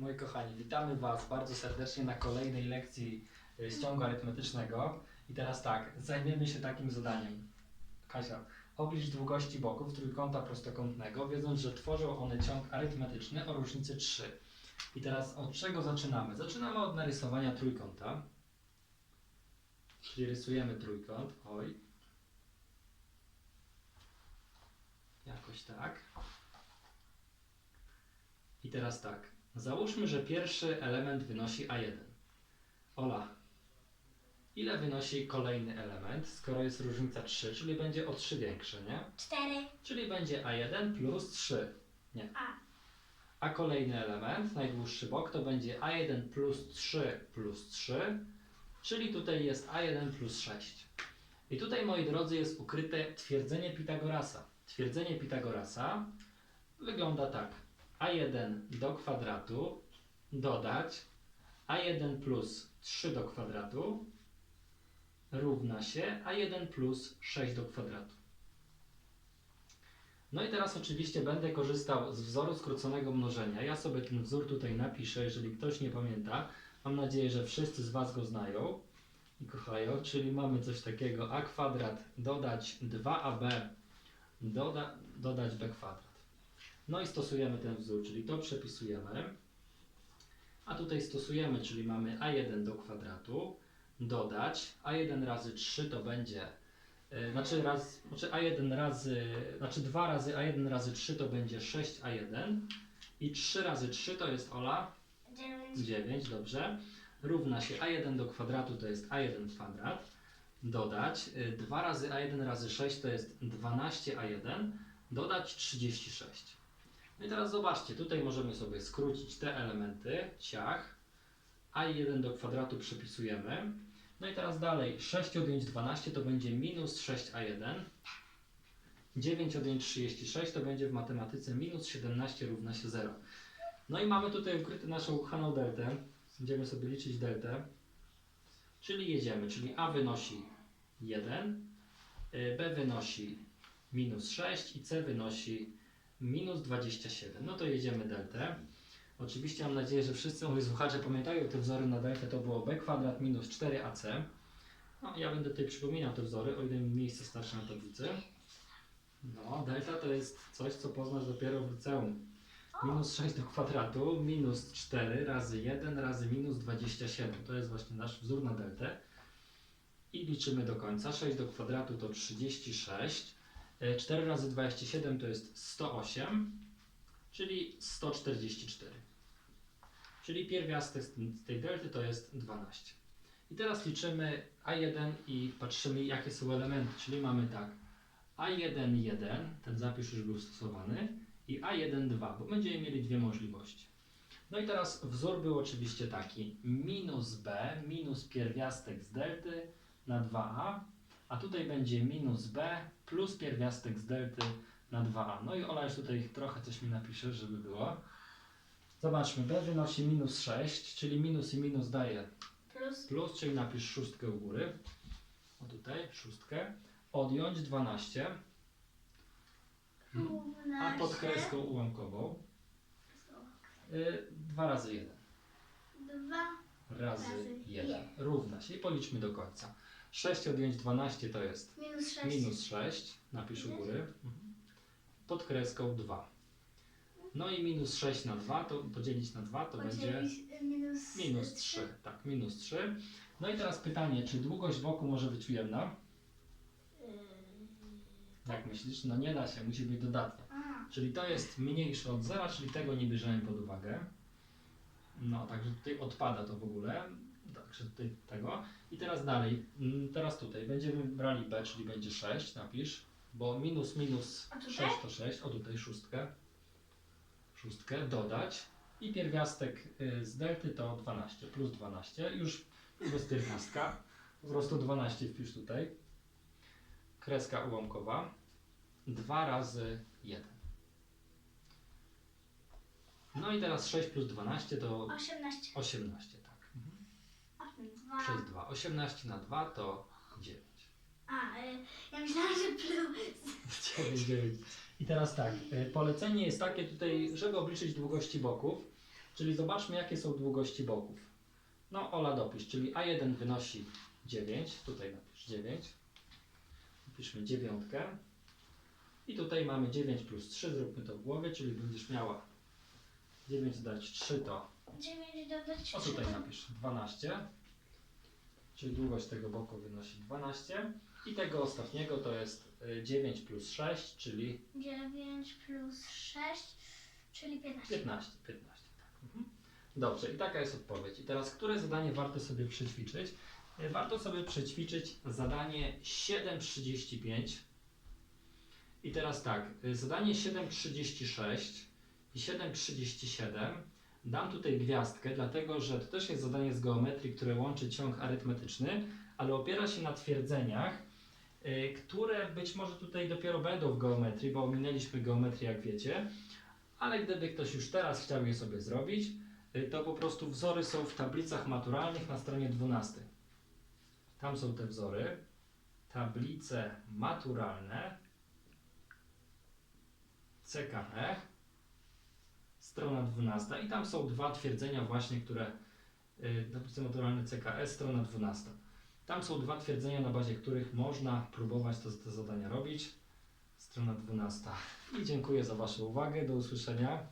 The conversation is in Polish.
Moi kochani, witamy Was bardzo serdecznie na kolejnej lekcji y, ściągu arytmetycznego. I teraz tak, zajmiemy się takim zadaniem. Kasia, oblicz długości boków trójkąta prostokątnego, wiedząc, że tworzą one ciąg arytmetyczny o różnicy 3. I teraz od czego zaczynamy? Zaczynamy od narysowania trójkąta. Czyli rysujemy trójkąt. Oj. Jakoś tak. I teraz tak. Załóżmy, że pierwszy element wynosi A1. Ola, ile wynosi kolejny element, skoro jest różnica 3, czyli będzie o 3 większe, nie? Cztery. Czyli będzie A1 plus 3. Nie. A. A kolejny element, najdłuższy bok, to będzie A1 plus 3 plus 3, czyli tutaj jest A1 plus 6. I tutaj, moi drodzy, jest ukryte twierdzenie Pitagorasa. Twierdzenie Pitagorasa wygląda tak. A1 do kwadratu dodać A1 plus 3 do kwadratu równa się A1 plus 6 do kwadratu. No i teraz oczywiście będę korzystał z wzoru skróconego mnożenia. Ja sobie ten wzór tutaj napiszę, jeżeli ktoś nie pamięta. Mam nadzieję, że wszyscy z Was go znają i kochają, czyli mamy coś takiego a kwadrat dodać 2ab doda, dodać b kwadrat. No i stosujemy ten wzór, czyli to przepisujemy. A tutaj stosujemy, czyli mamy a1 do kwadratu dodać a1 razy 3 to będzie E, Znaczy, raz, znaczy A1 razy, znaczy 2 razy A1 razy 3 to będzie 6A1 i 3 razy 3 to jest Ola Dziewięć. 9, dobrze. Równa się A1 do kwadratu to jest A1 kwadrat. Dodać 2 razy A1 razy 6 to jest 12A1. Dodać 36. No i teraz zobaczcie, tutaj możemy sobie skrócić te elementy, ciach. A1 do kwadratu przepisujemy. No i teraz dalej, 6 odjąć 12 to będzie minus 6a1. 9 odjąć 36 to będzie w matematyce minus 17 równa się 0. No i mamy tutaj ukryte naszą ukochaną deltę. Będziemy sobie liczyć deltę. Czyli jedziemy, czyli a wynosi 1, y, b wynosi minus 6 i c wynosi minus 27. No to jedziemy deltę. Oczywiście mam nadzieję, że wszyscy moi słuchacze pamiętają te wzory na deltę, to było b kwadrat minus 4ac. No ja będę tutaj przypominał te wzory, o ile mi miejsce starsze na tablicy. No, delta to jest coś, co poznasz dopiero w liceum. Minus 6 do kwadratu, minus 4 razy 1 razy minus 27. To jest właśnie nasz wzór na deltę. I liczymy do końca. 6 do kwadratu to 36. E, 4 razy 27 to jest 108, czyli 144. Czyli pierwiastek z tej delty to jest 12. I teraz liczymy A1 i patrzymy jakie są elementy, czyli mamy tak A1, 1, ten zapis już był stosowany i A1, 2, bo będziemy mieli dwie możliwości. No i teraz wzór był oczywiście taki minus B, minus pierwiastek z delty na 2A, a tutaj będzie minus B plus pierwiastek z delty na 2A. No i Ola już tutaj trochę coś mi napisze, żeby było. Zobaczmy, B wynosi minus 6, czyli minus i minus daje Plus. plus, czyli napisz szóstkę u góry. O tutaj, szóstkę. Odjąć 12, a pod kreską ułamkową y, 2 razy 1 Dwa. razy Razy 1 jeden. równa się i policzmy do końca. 6 odjąć 12 to jest Minus sześć. minus 6, napisz u góry. Mhm. Pod kreską 2. No i minus 6 na 2, to podzielić na 2 to będzie Podzielić, y, minus. minus 3. Tak, minus 3. No i teraz pytanie, czy długość wokół może być ujemna? Y, Jak myślisz? No nie da się, musi być dodatnia. A. Czyli to jest mniejsze od zera, czyli tego nie bierzemy pod uwagę. No, także tutaj odpada to w ogóle. Także tutaj tego. I teraz dalej. Mm, Teraz tutaj będziemy brali b, czyli będzie 6, napisz. Bo minus minus A tutaj? 6 to 6. O tutaj szóstkę. Szóstkę dodać. I pierwiastek y, z delty to 12 plus 12. Już bez pierwiastka. Po prostu 12 wpisz tutaj. Kreska ułamkowa. 2 razy 1. No i teraz 6 plus 12 to Osiemnaście. 18, tak. Mhm. Osiem. Dwa. Przez 2. 18 na 2 to 9. A, y, ja myślałam, że plus. 9, 9. I teraz tak, y, polecenie jest takie tutaj, żeby obliczyć długości boków, Czyli zobaczmy, jakie są długości boków. No, Ola dopisz, czyli A1 wynosi 9, tutaj napisz 9. Napiszmy dziewiątkę. I tutaj mamy 9 plus 3, zróbmy to w głowie, czyli będziesz miała 9 dodać 3 to, 9 dodać o 3. tutaj napisz 12. Czyli długość tego boku wynosi 12. I tego ostatniego to jest y, 9 plus 6, czyli 9 plus 6, czyli 15. 15, 15, tak. Mhm. Dobrze, i taka jest odpowiedź. I teraz, które zadanie warto sobie przećwiczyć? E, Warto sobie przećwiczyć zadanie 7.35. I teraz tak, y, zadanie 7.36 i 7.37 dam tutaj gwiazdkę, dlatego że to też jest zadanie z geometrii, które łączy ciąg arytmetyczny, ale opiera się na twierdzeniach, y, które być może tutaj dopiero będą w geometrii, bo ominęliśmy geometrię, jak wiecie. Ale gdyby ktoś już teraz chciał je sobie zrobić, y, to po prostu wzory są w tablicach maturalnych na stronie 12. Tam są te wzory. Tablice maturalne. CKE. Strona 12. I tam są dwa twierdzenia właśnie, które... y, Tablice maturalne CKE, strona 12. Tam są dwa twierdzenia, na bazie których można próbować to, te zadania robić. Strona 12. I dziękuję za Waszą uwagę. Do usłyszenia.